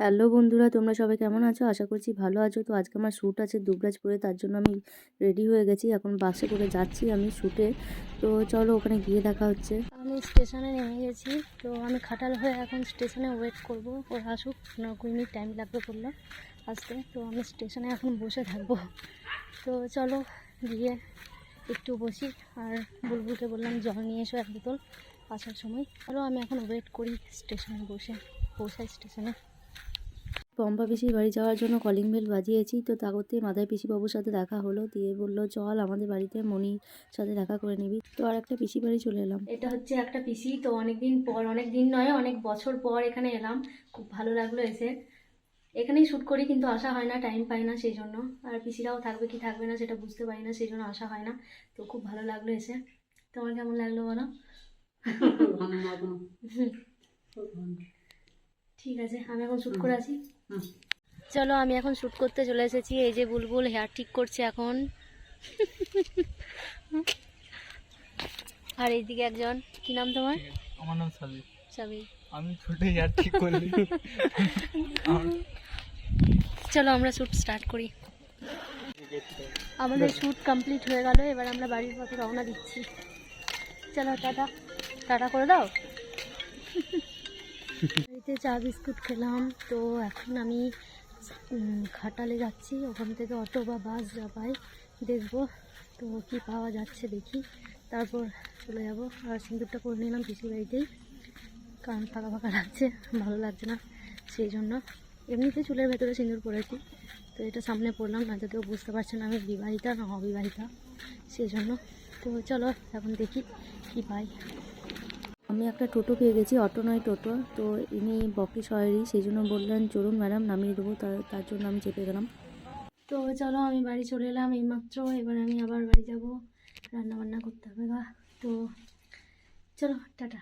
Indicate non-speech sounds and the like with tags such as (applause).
Hello বন্ধুরা, তোমরা সবাই কেমন আছো? আশা করছি ভালো আছো। তো আজকে আমার শ্যুট আছে দুবরাজপুরে, তার জন্য আমি রেডি হয়ে গেছি। এখন বাসে করে যাচ্ছি আমি শ্যুটে। তো চলো ওখানে গিয়ে দেখা হচ্ছে। আমি স্টেশনে নেমে গেছি। তো আমি খাটাল হয়ে এখন স্টেশনে ওয়েট করব। ওর আসুক পনেরো কুড়ি মিনিট টাইম লাগবে বলল আসতে। তো আমি স্টেশনে এখন বসে থাকব। তো চলো গিয়ে একটু বসি। আর বুলবুলকে বললাম, জল নিয়ে এসো এক বোতল আসার সময়। চলো আমি এখন ওয়েট করি স্টেশনে বসে, পৌঁছাই স্টেশনে। পম্পা পিসির বাড়ি যাওয়ার জন্য কলিং বেল বাজিয়েছি। তো তা করতে মাদায় পিসিবাবুর সাথে দেখা হলো। দিয়ে বলল চল আমাদের বাড়িতে মনির সাথে দেখা করে নিবি। তো আর একটা পিসি বাড়ি চলে এলাম। এটা হচ্ছে একটা পিসি। তো অনেক দিন পর অনেক দিন নয় অনেক বছর পর এখানে এলাম। খুব ভালো লাগল এসে। এখানেই শ্যুট করি কিন্তু আসা হয় না টাইম পাই না সেই জন্য আর পিসিরাও থাকবে কি থাকবে না সেটা বুঝতে পারি না সেই জন্য আসা হয় না। তো খুব ভালো লাগল এসে। তোমার কেমন লাগল বলো। (laughs) ঠিক আছে আমি এখন শ্যুট করে আসি। চলো আমি এখন শ্যুট করতে চলে এসেছি। এই যে বুলবুল হেয়ার ঠিক করছে এখন। আর এইদিকে একজন কি নাম তোমার? আমার নাম সাবির। সাবি আমি ছোটে ইয়ার ঠিক করলি। চলো আমরা শ্যুট স্টার্ট করি। আমাদের শ্যুট কমপ্লিট হয়ে গেল এবার আমরা বাড়ির পথে রওনা দিচ্ছি। চলো টাটা। টাটা করে দাও। বাড়িতে চা বিস্কুট খেলাম। তো এখন আমি ঘাটালে যাচ্ছি। ওখান থেকে অটো বা বাস যা পাই দেখব তো কি পাওয়া যাচ্ছে দেখি। তারপর চলে যাব। আর সিঁদুরটা করে নিলাম পিসির বাড়িতেই। কারণ ফাঁকা ফাঁকা লাগছে, ভালো লাগছে না, সেই জন্য। এমনিতে চুলের ভেতরে সিঁদুর পরেছি। তো এটা সামনে পড়লাম না কেউ বুঝতে পারছে না আমি বিবাহিতা না অবিবাহিতা, সেই জন্য। তো চলো, এখন দেখি কি পাই। আমি একটা টোটো পেয়ে গেছি, অটো নয় টোটো। তো ইনি বকি শহরেরই সেই জন্য বললেন, চলুন ম্যাডাম, নামিয়ে দেবো। তার জন্য আমি চেপে গেলাম। তো চলো, আমি বাড়ি চলে এলাম এইমাত্র। এবার আমি আবার বাড়ি যাব। রান্না বান্না করতে হবে গা। তো চলো, টাটা।